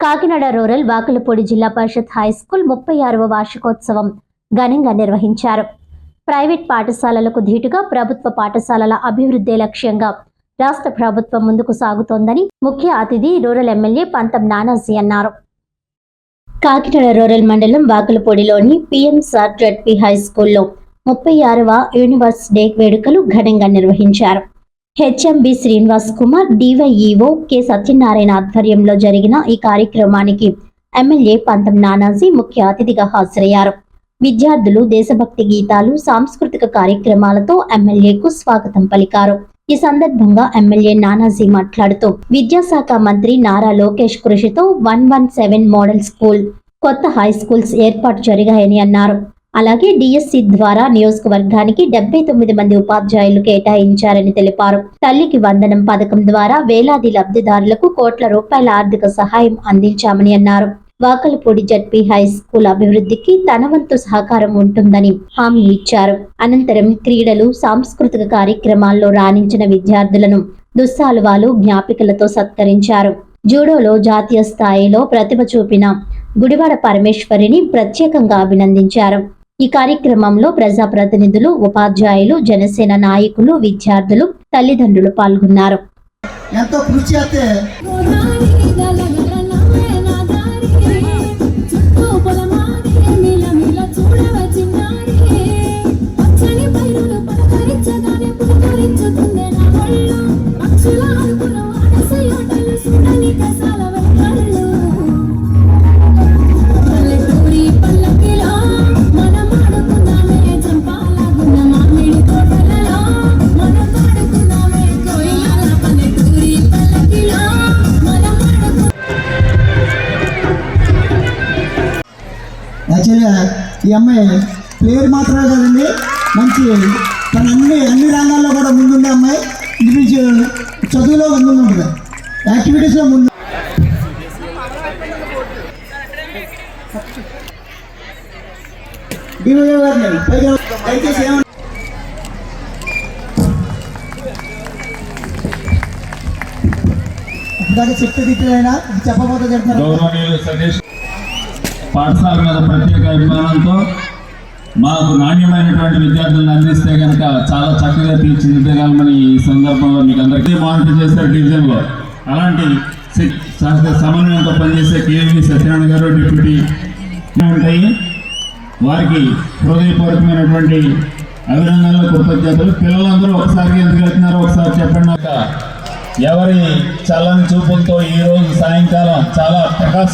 Kakinada rural Vakalapudi జిల్లా పరిషత్ high school ముప్పై ఆరవ వార్షికోత్సవం ఘనంగా నిర్వహించారు. ప్రైవేట్ పాఠశాలలకు ధీటుగా ప్రభుత్వ పాఠశాలల అభివృద్ధి లక్ష్యంగా రాష్ట్ర ప్రభుత్వం ముందుకు సాగుతోందని ముఖ్య అతిథి రూరల్ ఎమ్మెల్యే పంతం నానాజీ అన్నారు. కాకినాడ రూరల్ మండలం వాకలపూడిలోని పిఎంసార్ జడ్పీ హై స్కూల్లో ముప్పై ఆరవ యూనివర్స్ డే వేడుకలు ఘనంగా నిర్వహించారు. HM B Srinivas Kumar DYEO K Satyanarayana ఆధ్వర్యంలో జరిగిన ఈ కార్యక్రమానికి ఎమ్మెల్యే పంతం నానాజీ ముఖ్య అతిథిగా హాజరయ్యారు. విద్యార్థులు దేశభక్తి గీతాలు సాంస్కృతిక కార్యక్రమాలతో ఎమ్మెల్యేకు స్వాగతం పలికారు. ఈ సందర్భంగా ఎమ్మెల్యే నానాజీ మాట్లాడుతూ విద్యాశాఖ మంత్రి నారా లోకేష్ కృషితో one one seven model school కొత్త హై స్కూల్స్ ఏర్పాటు జరిగాయని అన్నారు. అలాగే డిఎస్సి ద్వారా నియోజకవర్గానికి డెబ్బై తొమ్మిది మంది ఉపాధ్యాయులు కేటాయించారని తెలిపారు. తల్లికి వందనం పథకం ద్వారా వేలాది లబ్ధిదారులకు కోట్ల రూపాయల ఆర్థిక సహాయం అందించామని అన్నారు. వాకలపూడి జడ్పీ హై స్కూల్ అభివృద్ధికి తన వంతు సహకారం ఉంటుందని హామీ ఇచ్చారు. అనంతరం క్రీడలు సాంస్కృతిక కార్యక్రమాల్లో రాణించిన విద్యార్థులను దుస్సాలువాలు జ్ఞాపికలతో సత్కరించారు. జూడోలో జాతీయ స్థాయిలో ప్రతిభ చూపిన గుడివాడ పరమేశ్వరిని ప్రత్యేకంగా అభినందించారు. ఈ కార్యక్రమంలో ప్రజాప్రతినిధులు ఉపాధ్యాయులు జనసేన నాయకులు విద్యార్థులు తల్లిదండ్రులు పాల్గొన్నారు. ఎంతో కృషి చేస్తే ఈ అమ్మాయి పేరు మాత్రమే కదండి మంచి తన అన్ని అన్ని రంగాల్లో కూడా ముందుండే అమ్మాయి. ఇండివిజువల్ చదువులో ముందు ఉంటుంది. యాక్టివిటీస్లో ముందు డివైఓ గారిని పైగా దయచేసి ఏమన్నా ఇందాక చెప్తే తిట్టినైనా చెప్పబోతే చెప్తున్నారు పాఠశాల మీద ప్రత్యేక అభిమానంతో మాకు నాణ్యమైనటువంటి విద్యార్థులను అందిస్తే కనుక చాలా చక్కగా తీర్చిదిద్దగలమని ఈ సందర్భంలో మీకు అందరికీ మానిటర్ చేశారు డివిజన్లో. అలాంటి సి- సమన్వయంతో పనిచేసే కేవీ సత్యనారాయణ గారు డిప్యూటీ ఉంటాయి. వారికి హృదయపూర్వకమైనటువంటి అభినందనలు కృతజ్ఞతలు. పిల్లలందరూ ఒకసారి ఎందుకు వెళ్తున్నారో ఒకసారి చెప్పండి ఎవరి చల్లని చూపులతో ఈరోజు సాయంకాలం చాలా ప్రకాశం